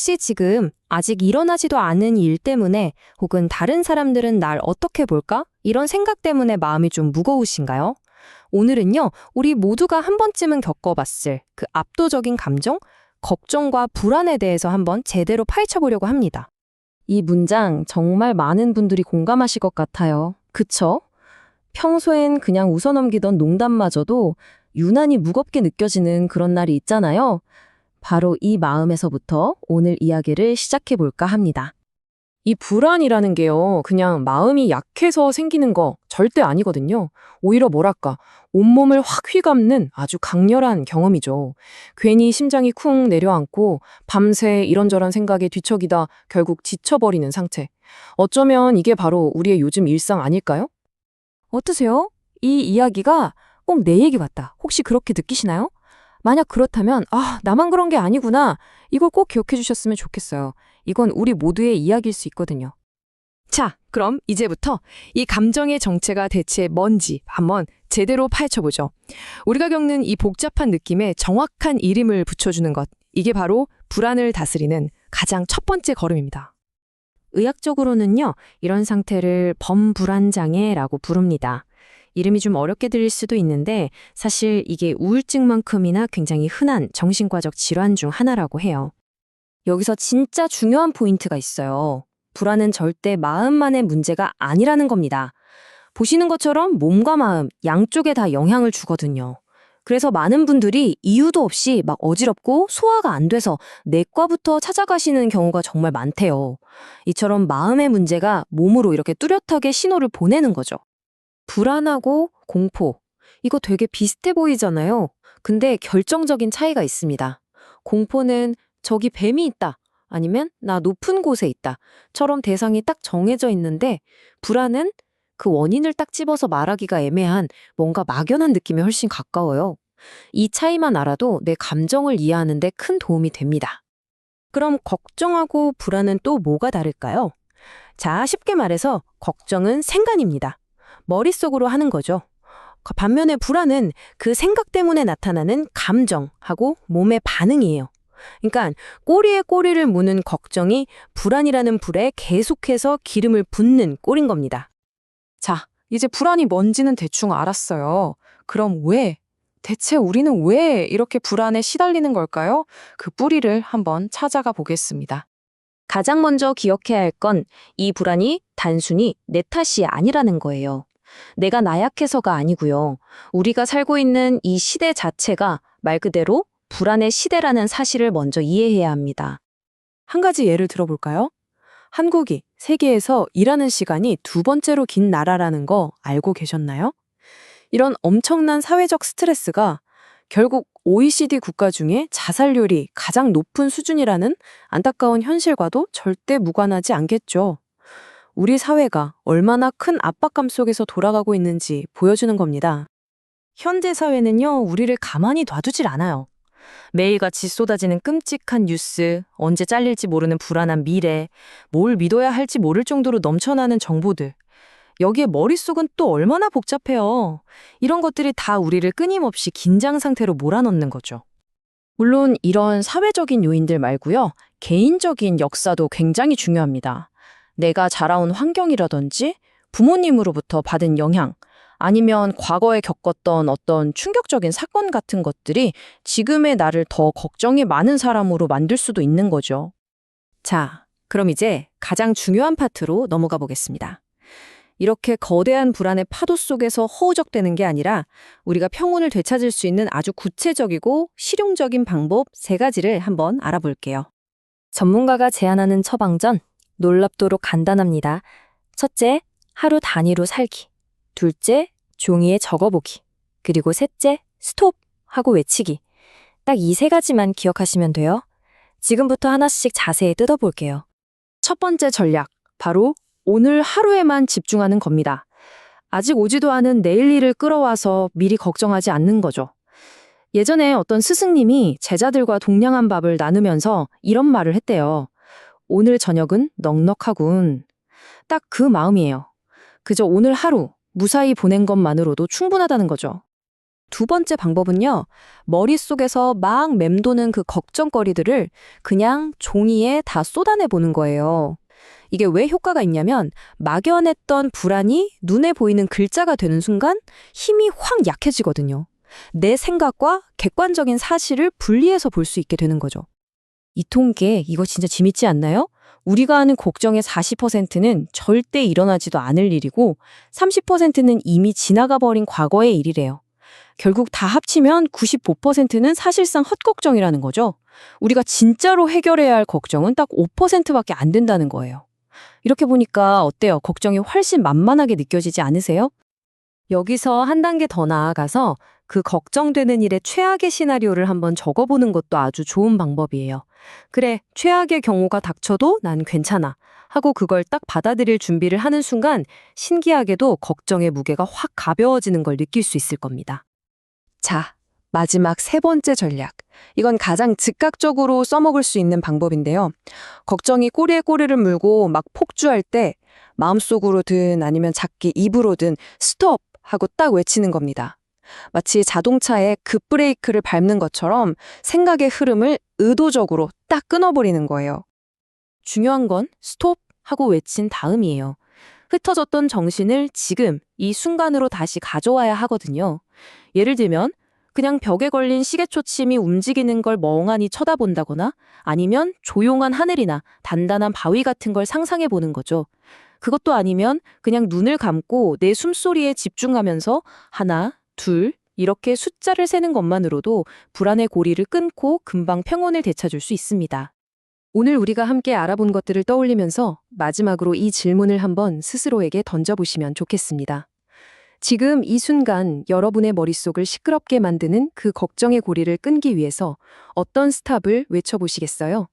혹시 지금 아직 일어나지도 않은 일 때문에 혹은 다른 사람들은 날 어떻게 볼까? 이런 생각 때문에 마음이 좀 무거우신가요? 오늘은요, 우리 모두가 한 번쯤은 겪어봤을 그 압도적인 감정, 걱정과 불안에 대해서 한번 제대로 파헤쳐 보려고 합니다. 이 문장 정말 많은 분들이 공감하실 것 같아요. 그쵸? 평소엔 그냥 웃어넘기던 농담마저도 유난히 무겁게 느껴지는 그런 날이 있잖아요. 바로 이 마음에서부터 오늘 이야기를 시작해 볼까 합니다. 이 불안이라는 게요, 그냥 마음이 약해서 생기는 거 절대 아니거든요. 오히려 뭐랄까, 온몸을 확 휘감는 아주 강렬한 경험이죠. 괜히 심장이 쿵 내려앉고 밤새 이런저런 생각에 뒤척이다 결국 지쳐버리는 상태. 어쩌면 이게 바로 우리의 요즘 일상 아닐까요? 어떠세요? 이 이야기가 꼭 내 얘기 같다. 혹시 그렇게 느끼시나요? 만약 그렇다면, 아, 나만 그런 게 아니구나. 이걸 꼭 기억해 주셨으면 좋겠어요. 이건 우리 모두의 이야기일 수 있거든요. 자, 그럼 이제부터 이 감정의 정체가 대체 뭔지 한번 제대로 파헤쳐보죠. 우리가 겪는 이 복잡한 느낌에 정확한 이름을 붙여주는 것. 이게 바로 불안을 다스리는 가장 첫 번째 걸음입니다. 의학적으로는요, 이런 상태를 범불안장애라고 부릅니다. 이름이 좀 어렵게 들릴 수도 있는데 사실 이게 우울증만큼이나 굉장히 흔한 정신과적 질환 중 하나라고 해요. 여기서 진짜 중요한 포인트가 있어요. 불안은 절대 마음만의 문제가 아니라는 겁니다. 보시는 것처럼 몸과 마음 양쪽에 다 영향을 주거든요. 그래서 많은 분들이 이유도 없이 막 어지럽고 소화가 안 돼서 내과부터 찾아가시는 경우가 정말 많대요. 이처럼 마음의 문제가 몸으로 이렇게 뚜렷하게 신호를 보내는 거죠. 불안하고 공포. 이거 되게 비슷해 보이잖아요. 근데 결정적인 차이가 있습니다. 공포는 저기 뱀이 있다. 아니면 나 높은 곳에 있다. 처럼 대상이 딱 정해져 있는데 불안은 그 원인을 딱 집어서 말하기가 애매한 뭔가 막연한 느낌에 훨씬 가까워요. 이 차이만 알아도 내 감정을 이해하는데 큰 도움이 됩니다. 그럼 걱정하고 불안은 또 뭐가 다를까요? 자, 쉽게 말해서 걱정은 생간입니다. 머릿속으로 하는 거죠. 그 반면에 불안은 그 생각 때문에 나타나는 감정하고 몸의 반응이에요. 그러니까 꼬리에 꼬리를 무는 걱정이 불안이라는 불에 계속해서 기름을 붓는 꼴인 겁니다. 자, 이제 불안이 뭔지는 대충 알았어요. 그럼 왜? 대체 우리는 왜 이렇게 불안에 시달리는 걸까요? 그 뿌리를 한번 찾아가 보겠습니다. 가장 먼저 기억해야 할 건 이 불안이 단순히 내 탓이 아니라는 거예요. 내가 나약해서가 아니고요. 우리가 살고 있는 이 시대 자체가 말 그대로 불안의 시대라는 사실을 먼저 이해해야 합니다. 한 가지 예를 들어볼까요? 한국이 세계에서 일하는 시간이 두 번째로 긴 나라라는 거 알고 계셨나요? 이런 엄청난 사회적 스트레스가 결국 OECD 국가 중에 자살률이 가장 높은 수준이라는 안타까운 현실과도 절대 무관하지 않겠죠. 우리 사회가 얼마나 큰 압박감 속에서 돌아가고 있는지 보여주는 겁니다. 현대 사회는요, 우리를 가만히 놔두질 않아요. 매일같이 쏟아지는 끔찍한 뉴스, 언제 잘릴지 모르는 불안한 미래, 뭘 믿어야 할지 모를 정도로 넘쳐나는 정보들. 여기에 머릿속은 또 얼마나 복잡해요. 이런 것들이 다 우리를 끊임없이 긴장 상태로 몰아넣는 거죠. 물론 이런 사회적인 요인들 말고요. 개인적인 역사도 굉장히 중요합니다. 내가 자라온 환경이라든지 부모님으로부터 받은 영향, 아니면 과거에 겪었던 어떤 충격적인 사건 같은 것들이 지금의 나를 더 걱정이 많은 사람으로 만들 수도 있는 거죠. 자, 그럼 이제 가장 중요한 파트로 넘어가 보겠습니다. 이렇게 거대한 불안의 파도 속에서 허우적대는 게 아니라 우리가 평온을 되찾을 수 있는 아주 구체적이고 실용적인 방법 세 가지를 한번 알아볼게요. 전문가가 제안하는 처방전, 놀랍도록 간단합니다. 첫째, 하루 단위로 살기. 둘째, 종이에 적어보기. 그리고 셋째, 스톱! 하고 외치기. 딱 이 세 가지만 기억하시면 돼요. 지금부터 하나씩 자세히 뜯어볼게요. 첫 번째 전략, 바로 오늘 하루에만 집중하는 겁니다. 아직 오지도 않은 내일 일을 끌어와서 미리 걱정하지 않는 거죠. 예전에 어떤 스승님이 제자들과 동량한 밥을 나누면서 이런 말을 했대요. 오늘 저녁은 넉넉하군. 딱 그 마음이에요. 그저 오늘 하루 무사히 보낸 것만으로도 충분하다는 거죠. 두 번째 방법은요, 머릿속에서 막 맴도는 그 걱정거리들을 그냥 종이에 다 쏟아내 보는 거예요. 이게 왜 효과가 있냐면, 막연했던 불안이 눈에 보이는 글자가 되는 순간 힘이 확 약해지거든요. 내 생각과 객관적인 사실을 분리해서 볼 수 있게 되는 거죠. 이 통계, 이거 진짜 재밌지 않나요? 우리가 하는 걱정의 40%는 절대 일어나지도 않을 일이고 30%는 이미 지나가 버린 과거의 일이래요. 결국 다 합치면 95%는 사실상 헛걱정이라는 거죠. 우리가 진짜로 해결해야 할 걱정은 딱 5%밖에 안 된다는 거예요. 이렇게 보니까 어때요? 걱정이 훨씬 만만하게 느껴지지 않으세요? 여기서 한 단계 더 나아가서 그 걱정되는 일의 최악의 시나리오를 한번 적어보는 것도 아주 좋은 방법이에요. 그래, 최악의 경우가 닥쳐도 난 괜찮아. 하고 그걸 딱 받아들일 준비를 하는 순간 신기하게도 걱정의 무게가 확 가벼워지는 걸 느낄 수 있을 겁니다. 자, 마지막 세 번째 전략. 이건 가장 즉각적으로 써먹을 수 있는 방법인데요. 걱정이 꼬리에 꼬리를 물고 막 폭주할 때 마음속으로든 아니면 작게 입으로든 스톱! 하고 딱 외치는 겁니다. 마치 자동차에 급브레이크를 밟는 것처럼 생각의 흐름을 의도적으로 딱 끊어버리는 거예요. 중요한 건 스톱 하고 외친 다음이에요. 흩어졌던 정신을 지금 이 순간으로 다시 가져와야 하거든요. 예를 들면 그냥 벽에 걸린 시계초침이 움직이는 걸 멍하니 쳐다본다거나 아니면 조용한 하늘이나 단단한 바위 같은 걸 상상해 보는 거죠. 그것도 아니면 그냥 눈을 감고 내 숨소리에 집중하면서 하나, 둘, 이렇게 숫자를 세는 것만으로도 불안의 고리를 끊고 금방 평온을 되찾을 수 있습니다. 오늘 우리가 함께 알아본 것들을 떠올리면서 마지막으로 이 질문을 한번 스스로에게 던져보시면 좋겠습니다. 지금 이 순간 여러분의 머릿속을 시끄럽게 만드는 그 걱정의 고리를 끈기 위해서 어떤 스탑을 외쳐보시겠어요?